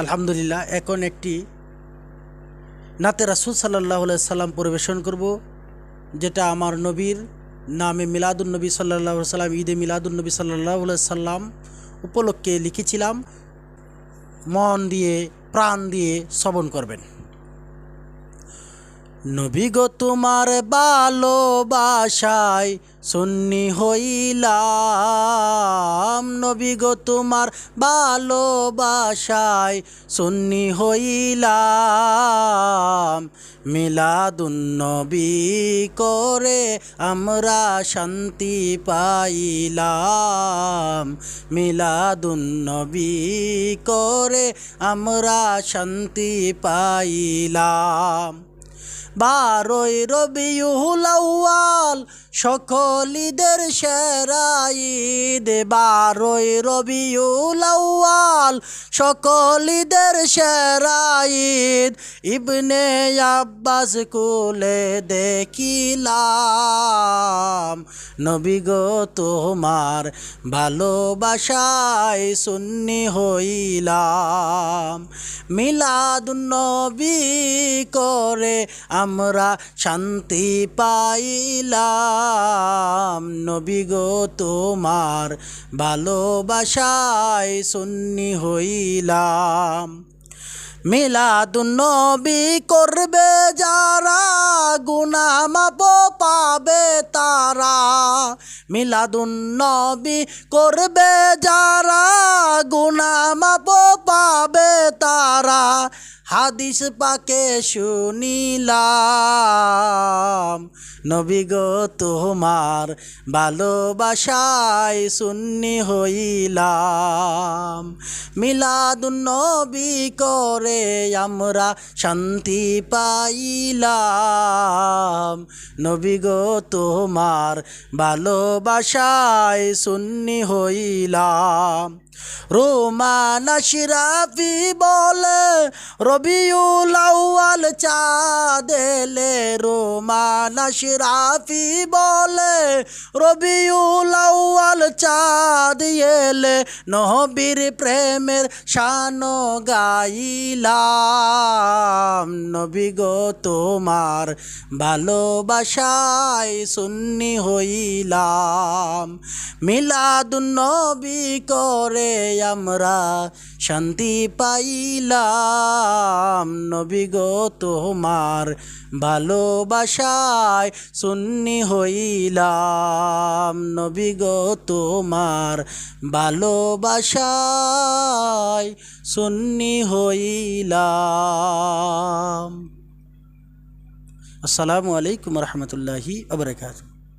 আলহামদুলিল্লাহ, এখন একটি নাতে রাসুল সাল্লাহ সাল্লাম পরিবেশন করব, যেটা আমার নবীর নামে মিলাদুল নবী সাল্লাহ সাল্লাম ঈদে মিলাদুল নবী সাল্লাহ সাল্লাম উপলক্ষে লিখেছিলাম, মন দিয়ে, প্রাণ দিয়ে শ্রবণ করবেন। নবী গো তোমার ভালোবাসায় সুন্নি হইলাম। নবী গো তোমার ভালোবাসায় সুন্নি হইলাম। মিলাদুন্নবী করে আমরা শান্তি পাইলাম। মিলাদুন্নবী করে আমরা শান্তি পাইলাম। বারোই রবিউল আউয়াল সকলিদের সেরা ঈদ। বারোই রবিউল আউয়াল সকলিদের সেরা ঈদ। ইবনে আব্বাস কুলে দেখিলাম, নবী গো, তোমার ভালোবাসায় সুন্নি হইলাম। মিলাদুন্নবী করে আমরা শান্তি পাইলাম। নবী গো তোমার ভালোবাসায় সুন্নি হইলাম। মিলাদুন্নবী করবে যারা গুনামাপ পাবে তারা। মিলাদুন্নবী করবে যারা গুনামাপ পাবে তারা। হাদিস পাকে শুনিলাম। নবী গো, তোমার ভালোবাসায় সুন্নি হইলাম। মিলাদুন নবী করে আমরা শান্তি পাইলাম। নবী গো, তোমার ভালোবাসায় সুন্নি হইলাম। রোমান শিরাফি বলে রবিউল আউয়াল চাঁদেলে রোমান শিরাফি বলে, রবিউল আউয়াল চাঁদ এলে নহবীর প্রেমের শান গাইলাম। নবী গো তোমার ভালোবাসায় সুন্নি হইলাম। মিলাদুন নবী করে আমরা শান্তি পাইলাম। নবী গো তোমার ভালোবাসায় সুন্নি হইলাম। নবী তোমার ভালোবাসায় সুন্নি হইলাম। আসসালামু আলাইকুম রহমতুল্লাহি আবরকাত